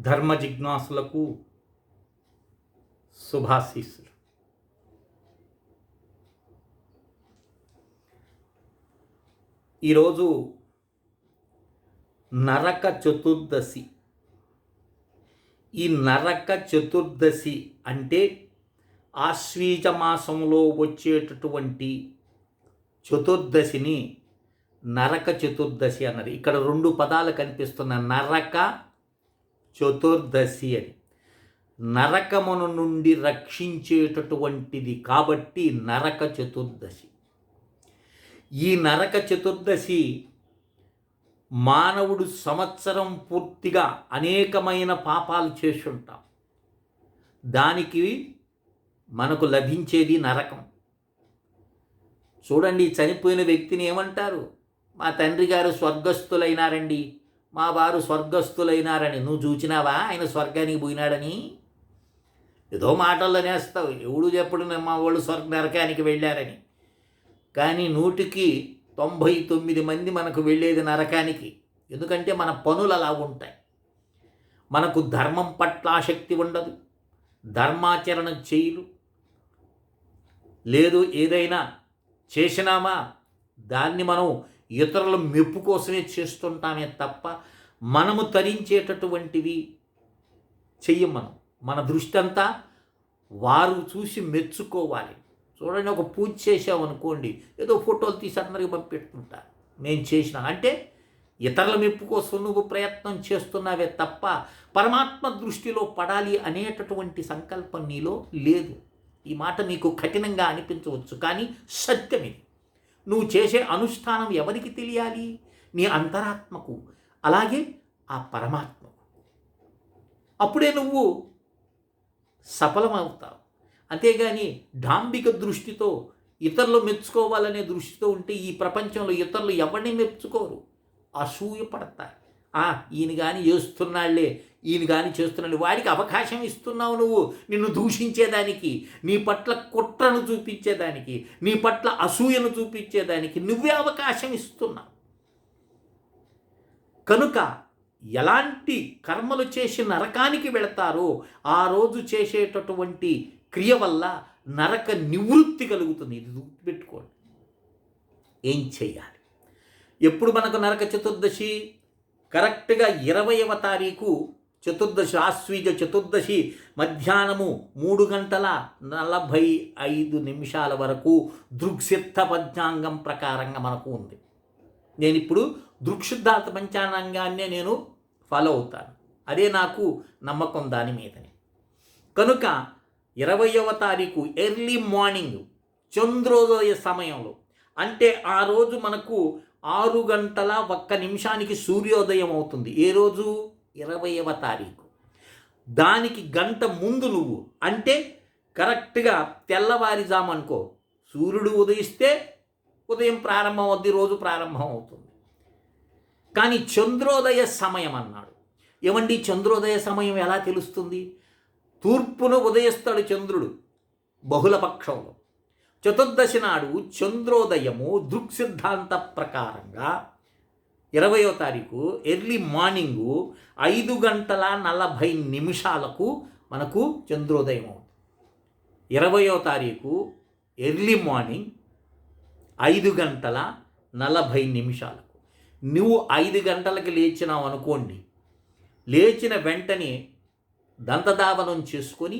ధర్మ జిజ్ఞాసులకు శుభాశీస్సులు. ఈరోజు నరక చతుర్దశి. ఈ నరక చతుర్దశి అంటే ఆశ్వీజ మాసంలో వచ్చేటటువంటి చతుర్దశిని నరక చతుర్దశి అన్నది. ఇక్కడ రెండు పదాలు కనిపిస్తున్న నరక చతుర్దశి అని. నరకమును నుండి రక్షించేటటువంటిది కాబట్టి నరక చతుర్దశి. ఈ నరక చతుర్దశి మానవుడు సంవత్సరం పూర్తిగా అనేకమైన పాపాలు చేస్తుంటాం. దానికి మనకు లభించేది నరకం. చూడండి చనిపోయిన వ్యక్తిని ఏమంటారు? మా తండ్రి గారు స్వర్గస్థులైనారండి. మా వారు స్వర్గస్థులైనారని. నువ్వు చూచినావా? ఆయన స్వర్గానికి పోయినాడని. ఏదో మాటల్లో నేస్తావు. ఎవడు చెప్పడు మా వాళ్ళు స్వర్గ నరకానికి వెళ్ళారని. కానీ నూటికి తొంభై తొమ్మిది మంది మనకు వెళ్ళేది నరకానికి. ఎందుకంటే మన పనులు అలా ఉంటాయి. మనకు ధర్మం పట్ల ఆసక్తి ఉండదు. ధర్మాచరణ చేయలు లేదు ఏదైనా చేసినామా? దాన్ని మనం ఇతరుల మెప్పు కోసమే చేస్తుంటామే తప్ప మనము తరించేటటువంటివి చెయ్యం మనం. మన దృష్టి అంతా వారు చూసి మెచ్చుకోవాలి. చూడండి ఒక పూజ చేసామనుకోండి ఏదో ఫోటోలు తీసి అందరికి పంపెట్టుకుంటారు. నేను చేసిన అంటే ఇతరుల మెప్పు కోసం నువ్వు ప్రయత్నం చేస్తున్నావే తప్ప పరమాత్మ దృష్టిలో పడాలి అనేటటువంటి సంకల్పం నీలో లేదు. ఈ మాట మీకు కఠినంగా అనిపించవచ్చు కానీ సత్యం ఇది. నువ్వు చేసే అనుష్ఠానం ఎవరికి తెలియాలి? నీ అంతరాత్మకు అలాగే ఆ పరమాత్మకు. అప్పుడే నువ్వు సఫలమవుతావు. అంతేగాని డాంబిక దృష్టితో ఇతరులు మెచ్చుకోవాలనే దృష్టితో ఉంటే ఈ ప్రపంచంలో ఇతరులు ఎవరిని మెచ్చుకోరు? అసూయ పడతారు ఆ ఈయన కానీ చేస్తున్నాళ్ళే ఈయన కానీ చేస్తున్నాడు వాడికి అవకాశం ఇస్తున్నావు నువ్వు. నిన్ను దూషించేదానికి నీ పట్ల కుట్రను చూపించేదానికి నీ పట్ల అసూయను చూపించేదానికి నువ్వే అవకాశం ఇస్తున్నావు. కనుక ఎలాంటి కర్మలు చేసి నరకానికి వెళతారో ఆ రోజు చేసేటటువంటి క్రియ వల్ల నరక నివృత్తి కలుగుతుంది. ఇది గుర్తుపెట్టుకోండి. ఏం చేయాలి? ఎప్పుడు మనకు నరక చతుర్దశి? కరెక్ట్గా ఇరవైవ తారీఖు చతుర్దశి ఆశ్వీజ చతుర్దశి మధ్యాహ్నము మూడు గంటల నలభై ఐదు నిమిషాల వరకు దృక్సిద్ధ పంచాంగం ప్రకారంగా మనకు ఉంది. నేను ఇప్పుడు దృక్శుద్ధార్థ పంచాంగాన్నే నేను ఫాలో అవుతాను. అదే నాకు నమ్మకం దాని మీదనే. కనుక ఇరవయవ తారీఖు ఎర్లీ మార్నింగ్ చంద్రోదయ సమయంలో అంటే ఆ రోజు మనకు ఆరు గంటల ఒక్క నిమిషానికి సూర్యోదయం అవుతుంది. ఏ రోజు? ఇరవైవ తారీఖు. దానికి గంట ముందు నువ్వు అంటే కరెక్ట్గా తెల్లవారిజాము అనుకో. సూర్యుడు ఉదయిస్తే ఉదయం ప్రారంభం అవుద్ది రోజు ప్రారంభం అవుతుంది కానీ చంద్రోదయ సమయం అన్నాడు. ఏమండి? చంద్రోదయ సమయం ఎలా తెలుస్తుంది? తూర్పున ఉదయిస్తాడు చంద్రుడు బహుళ పక్షంలో చతుర్దశి నాడు చంద్రోదయము దృక్సిద్ధాంత ప్రకారంగా ఇరవయో తారీఖు ఎర్లీ మార్నింగు ఐదు గంటల నలభై నిమిషాలకు మనకు చంద్రోదయం అవుతుంది. ఇరవయో తారీఖు ఎర్లీ మార్నింగ్ ఐదు గంటల నలభై నిమిషాలకు. నువ్వు ఐదు గంటలకి లేచినావు అనుకోండి లేచిన వెంటనే దంతధావనం చేసుకొని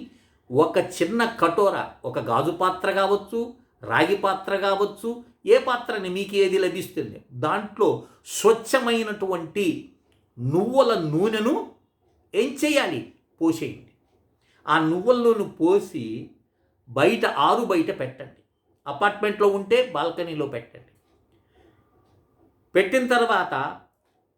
ఒక చిన్న కటోర ఒక గాజు పాత్ర కావచ్చు రాగి పాత్ర కావచ్చు ఏ పాత్రని మీకు ఏది లభిస్తుంది? దాంట్లో స్వచ్ఛమైనటువంటి నువ్వుల నూనెను ఏం చేయాలి? పోసేయండి. ఆ నువ్వుల నూనె పోసి బయట ఆరు బయట పెట్టండి. అపార్ట్మెంట్లో ఉంటే బాల్కనీలో పెట్టండి. పెట్టిన తర్వాత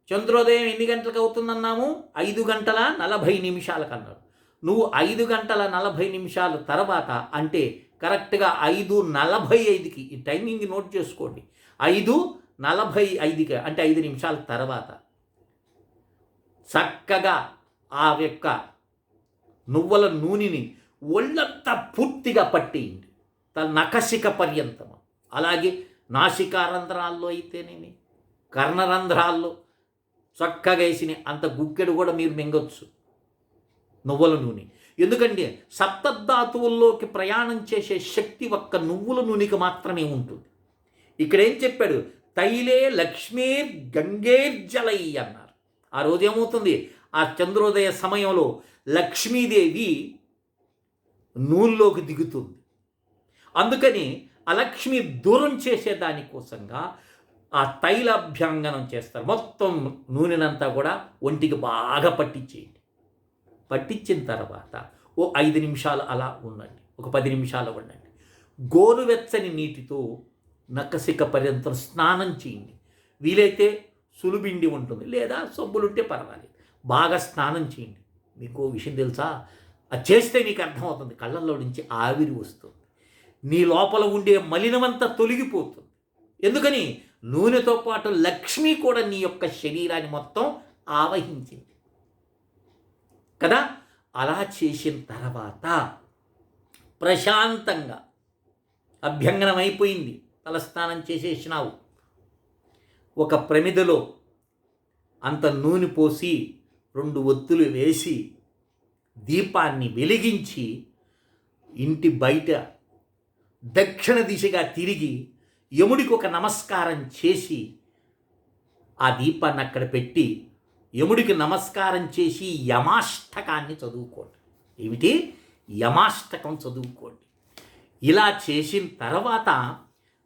చంద్రోదయం ఎన్ని గంటలకు అవుతుందన్నాము? ఐదు గంటల నలభై నిమిషాలకు అన్నారు నువ్వు ఐదు గంటల నలభై నిమిషాల తర్వాత అంటే కరెక్ట్గా ఐదు నలభై ఐదుకి ఈ టైమింగ్ నోట్ చేసుకోండి. ఐదు నలభై ఐదుకి అంటే ఐదు నిమిషాల తర్వాత. చక్కగా ఆ యొక్క నువ్వుల నూనెని ఒళ్ళంతా పూర్తిగా పట్టేయండి. తన నకసిక పర్యంతం అలాగే నాసికారంధ్రాల్లో అయితేనేమి కర్ణరంధ్రాల్లో చక్కగా వేసిన అంత గుక్కెడు కూడా మీరు మింగొచ్చు. నువ్వుల నూనె. ఎందుకంటే సప్తధాతువుల్లోకి ప్రయాణం చేసే శక్తి ఒక్క నువ్వుల నూనెకి మాత్రమే ఉంటుంది. ఇక్కడేం చెప్పాడు? తైలే లక్ష్మీర్ గంగేర్జలై అన్నారు. ఆ రోజు ఏమవుతుంది? ఆ చంద్రోదయ సమయంలో లక్ష్మీదేవి నూనెలోకి దిగుతుంది. అందుకని అలక్ష్మి దూరం చేసేదాని కోసంగా ఆ తైలాభ్యంగనం చేస్తారు. మొత్తం నూనెనంతా కూడా ఒంటికి బాగా పట్టించేయండి. పట్టించిన తర్వాత ఓ ఐదు నిమిషాలు అలా ఉండండి ఒక పది నిమిషాలు ఉండండి. గోరువెచ్చని నీటితో నక్కసిక్క పర్యంతం స్నానం చేయండి. వీలైతే సులుబిండి ఉంటుంది లేదా సబ్బులుంటే పర్వాలేదు. బాగా స్నానం చేయండి. మీకు ఓ విషయం తెలుసా? అది చేస్తే నీకు అర్థమవుతుంది. కళ్ళల్లో నుంచి ఆవిరి వస్తుంది. నీ లోపల ఉండే మలినమంతా తొలగిపోతుంది. ఎందుకని? నూనెతో పాటు లక్ష్మి కూడా నీ యొక్క శరీరాన్ని మొత్తం ఆవహించింది. కదా? అలా చేసిన తర్వాత ప్రశాంతంగా అభ్యంగనం అయిపోయింది తలస్నానం చేసేసినావు. ఒక ప్రమిదలో అంత నూనె పోసి రెండు ఒత్తులు వేసి దీపాన్ని వెలిగించి ఇంటి బయట దక్షిణ దిశగా తిరిగి యముడికి ఒక నమస్కారం చేసి ఆ దీపాన్ని అక్కడ పెట్టి యముడికి నమస్కారం చేసి యమాష్టకాన్ని చదువుకోండి. ఏమిటి? యమాష్టకం చదువుకోండి. ఇలా చేసిన తర్వాత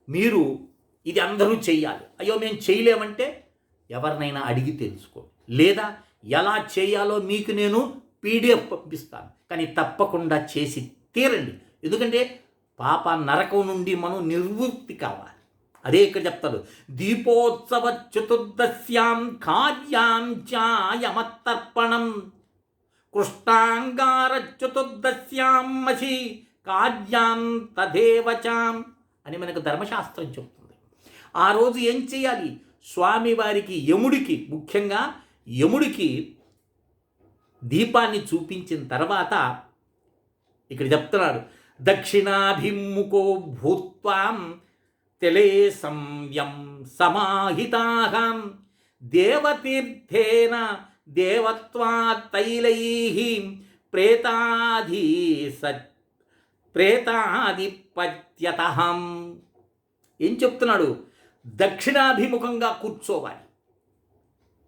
మీరు ఇది అందరూ చేయాలి అయ్యో మేము చేయలేమంటే ఎవరినైనా అడిగి తెలుసుకోండి. లేదా ఎలా చేయాలో మీకు నేను పీడిఎఫ్ పంపిస్తాను. కానీ తప్పకుండా చేసి తీరండి. ఎందుకంటే పాప నరకం నుండి మనం నిర్వృత్తి కావాలి. అదే ఇక్కడ చెప్తాడు దీపోత్సవ చతుర్దశ్యాం కార్యాం చాయమత్తర్పణం కృష్ణాంగార చతుర్దశ్యాం మసి కార్యాం తదేవచాం అని మనకు ధర్మశాస్త్రం చెప్తుంది. ఆ రోజు ఏం చేయాలి? స్వామివారికి యముడికి ముఖ్యంగా యముడికి దీపాన్ని చూపించిన తర్వాత ఇక్కడ చెప్తున్నాడు దక్షిణాభిముఖో భూత్వాం తెలే సంయం సమాహితాహం. దేవతీర్థేన దేవత్వాతైలై ప్రేతాధీ సత్ ప్రేతాధిపత్యతహం. ఏం చెప్తున్నాడు? దక్షిణాభిముఖంగా కూర్చోవాలి.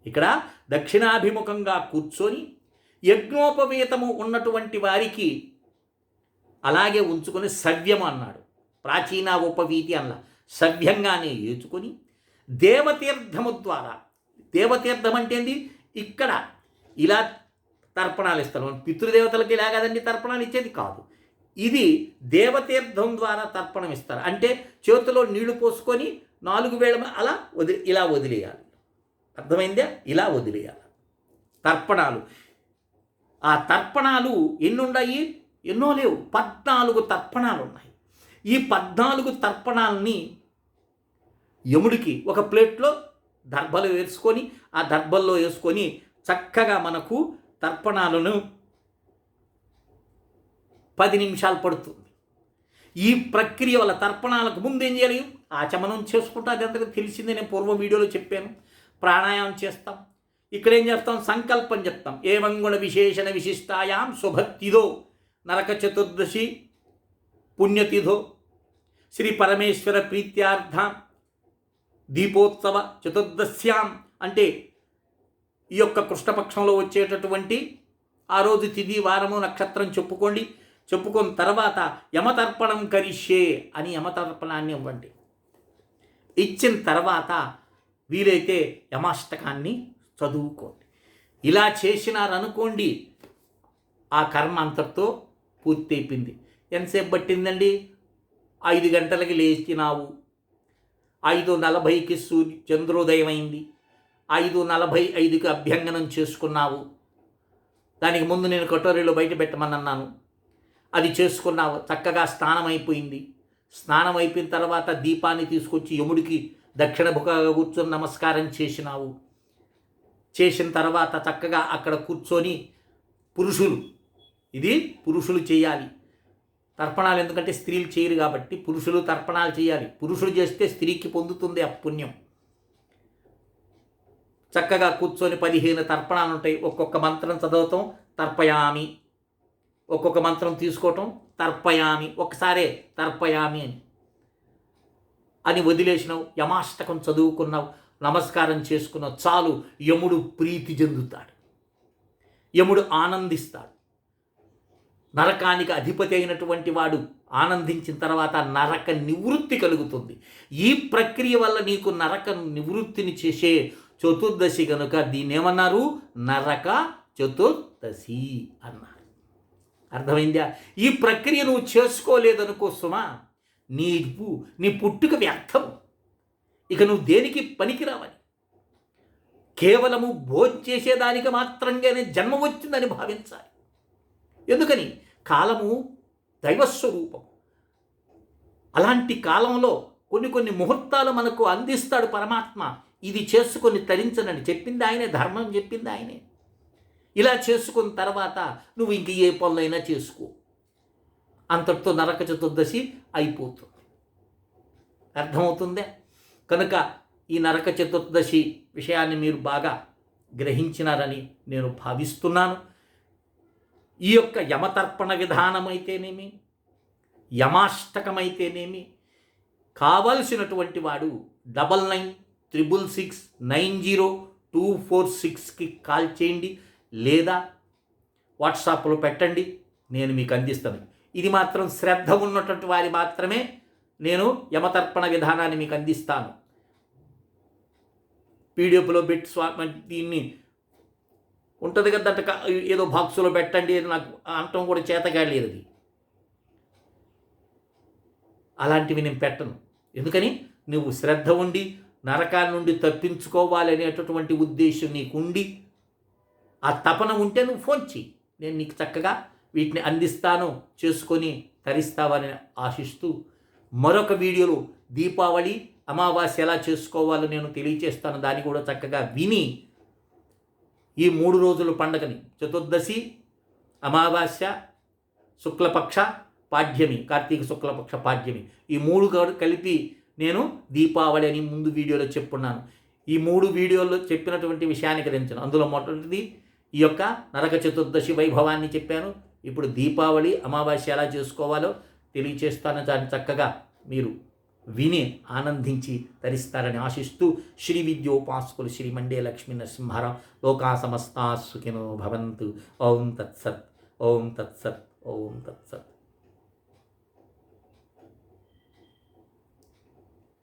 ఇక్కడ దక్షిణాభిముఖంగా కూర్చొని యజ్ఞోపవేతము ఉన్నటువంటి వారికి అలాగే ఉంచుకొని సవ్యం అన్నాడు. ప్రాచీన ఉపవీతి అన్న. సవ్యంగానే ఏచుకొని దేవతీర్థము ద్వారా దేవతీర్థం అంటే ఏంది? ఇక్కడ ఇలా తర్పణాలు ఇస్తారు. పితృదేవతలకి ఇలా కదండి తర్పణాలు ఇచ్చేది కాదు. ఇది దేవతీర్థం ద్వారా తర్పణం ఇస్తారు. అంటే చేతిలో నీళ్ళు పోసుకొని నాలుగు వేళ అలా వదిలి ఇలా వదిలేయాలి. అర్థమైందే? ఇలా వదిలేయాలి. తర్పణాలు. ఆ తర్పణాలు ఎన్ని ఉన్నాయి ఎన్నో లేవు. పద్నాలుగు తర్పణాలు ఉన్నాయి ఈ పద్నాలుగు తర్పణాలని యముడికి ఒక ప్లేట్లో దర్భలు వేసుకొని ఆ దర్భల్లో వేసుకొని చక్కగా మనకు తర్పణాలను పది నిమిషాలు పడుతుంది. ఈ ప్రక్రియ వల్ల తర్పణాలకు ముందు ఏం చేయాలి? ఆచమనం చేసుకుంటా అదంతా తెలిసిందే నేను పూర్వ వీడియోలో చెప్పాను. ప్రాణాయామం చేస్తాం. ఇక్కడ ఏం చేస్తాం? సంకల్పం చెప్తాం. ఏమంగుణ విశేషణ విశిష్టాయాం శుభక్తిదో నరక చతుర్దశి పుణ్యతిథో శ్రీ పరమేశ్వర ప్రీత్యార్థ దీపోత్సవ చతుర్దశ్యాం అంటే ఈ యొక్క కృష్ణపక్షంలో వచ్చేటటువంటి ఆ రోజు తిది వారము నక్షత్రం చెప్పుకోండి. చెప్పుకున్న తర్వాత యమతర్పణం కరిష్యే అని యమతర్పణాన్ని ఇవ్వండి. ఇచ్చిన తర్వాత వీలైతే యమాష్టకాన్ని చదువుకోండి. ఇలా చేసినారనుకోండి ఆ కర్మ అంతటితో పూర్తయిపోయింది. ఎంతసేపు పట్టిందండి? ఐదు గంటలకి లేచినావు. ఐదు నలభైకి సూర్య చంద్రోదయం అయింది ఐదు నలభై ఐదుకి అభ్యంగనం చేసుకున్నావు. దానికి ముందు నేను కటోరీలో బయట పెట్టమన్నాను అది చేసుకున్నావు. చక్కగా స్నానం అయిపోయింది స్నానం అయిపోయిన తర్వాత దీపాన్ని తీసుకొచ్చి యముడికి దక్షిణ ముఖంగా కూర్చొని నమస్కారం చేసినావు. చేసిన తర్వాత చక్కగా అక్కడ కూర్చొని పురుషులు ఇది పురుషులు చేయాలి. తర్పణాలు ఎందుకంటే స్త్రీలు చేయరు కాబట్టి పురుషులు తర్పణాలు చేయాలి. పురుషులు చేస్తే స్త్రీకి పొందుతుంది ఆ పుణ్యం. చక్కగా కూర్చొని పదిహేను తర్పణాలు ఉంటాయి. ఒక్కొక్క మంత్రం చదవటం తర్పయామి. ఒక్కొక్క మంత్రం తీసుకోవటం తర్పయామి. ఒకసారే తర్పయామి అని. అని వదిలేసినావు యమాష్టకం చదువుకున్నావు నమస్కారం చేసుకున్నావు చాలు యముడు ప్రీతి చెందుతాడు. యముడు ఆనందిస్తాడు. నరకానికి అధిపతి అయినటువంటి వాడు ఆనందించిన తర్వాత నరక నివృత్తి కలుగుతుంది. ఈ ప్రక్రియ వల్ల నీకు నరక నివృత్తిని చేసే చతుర్దశి కనుక దీన్ని ఏమన్నారు నరక చతుర్దశి అన్నారు. అర్థమైందా? ఈ ప్రక్రియ నువ్వు చేసుకోలేదనుకో సుమా నీ నీ పుట్టుక వ్యర్థం ఇక నువ్వు దేనికి పనికిరావని? కేవలము భోంచేసేదానికి మాత్రంగానే జన్మ వచ్చిందని భావించాలి. ఎందుకని? కాలము దైవస్వరూపం. అలాంటి కాలంలో కొన్ని కొన్ని ముహూర్తాలు మనకు అందిస్తాడు పరమాత్మ. ఇది చేసుకొని తరించనని చెప్పింది ఆయనే ధర్మం చెప్పింది ఆయనే. ఇలా చేసుకున్న తర్వాత నువ్వు ఇంక ఏ పనులైనా చేసుకో. అంతటితో నరక చతుర్దశి అయిపోతుంది. అర్థమవుతుందే? కనుక ఈ నరక చతుర్దశి విషయాన్ని మీరు బాగా గ్రహించినారని నేను భావిస్తున్నాను. ఈ యొక్క యమతర్పణ విధానమైతేనేమి? యమాష్టకమైతేనేమి? కావలసినటువంటి వాడు double nine triple six nine zero two four సిక్స్కి కాల్ చేయండి లేదా వాట్సాప్లో పెట్టండి నేను మీకు అందిస్తాను. ఇది మాత్రం శ్రద్ధ ఉన్నటువంటి వారి మాత్రమే నేను యమతర్పణ విధానాన్ని మీకు అందిస్తాను. పీడిఎఫ్లో పెట్టి స్వా దీన్ని ఉంటుంది కదా అంటే ఏదో బాక్సులో పెట్టండి నాకు అనటం కూడా చేతగాడలేదు అది. అలాంటివి నేను పెట్టను. ఎందుకని? నువ్వు శ్రద్ధ ఉండి నరకాల నుండి తప్పించుకోవాలి అనేటటువంటి ఉద్దేశం నీకుండి ఆ తపన ఉంటే నువ్వు ఫోన్ చెయ్యి. నేను నీకు చక్కగా వీటిని అందిస్తాను చేసుకొని తరిస్తావని ఆశిస్తూ మరొక వీడియోలో దీపావళి అమావాస్య ఎలా చేసుకోవాలో నేను తెలియచేస్తాను. దాన్ని కూడా చక్కగా విని ఈ మూడు రోజుల పండగని. చతుర్దశి అమావాస్య శుక్లపక్ష పాడ్యమి కార్తీక శుక్లపక్ష పాడ్యమి. ఈ మూడు కలిపి నేను దీపావళి అని ముందు వీడియోలో చెప్పున్నాను. ఈ మూడు వీడియోల్లో చెప్పినటువంటి విషయాన్ని గ్రహించాను. అందులో మొదటిది ఈ యొక్క నరక చతుర్దశి వైభవాన్ని చెప్పాను. ఇప్పుడు దీపావళి అమావాస్య ఎలా చేసుకోవాలో తెలియచేస్తాను. దాన్ని చక్కగా మీరు విని ఆనందించి తరిస్తారని ఆశిస్తూ శ్రీ విద్యోపాసకులు శ్రీ మండే లక్ష్మీ నరసింహారావు లోకా సమస్తా సుఖినో భవంతు. ఓం తత్సత్ ఓం తత్సత్ ఓం తత్సత్.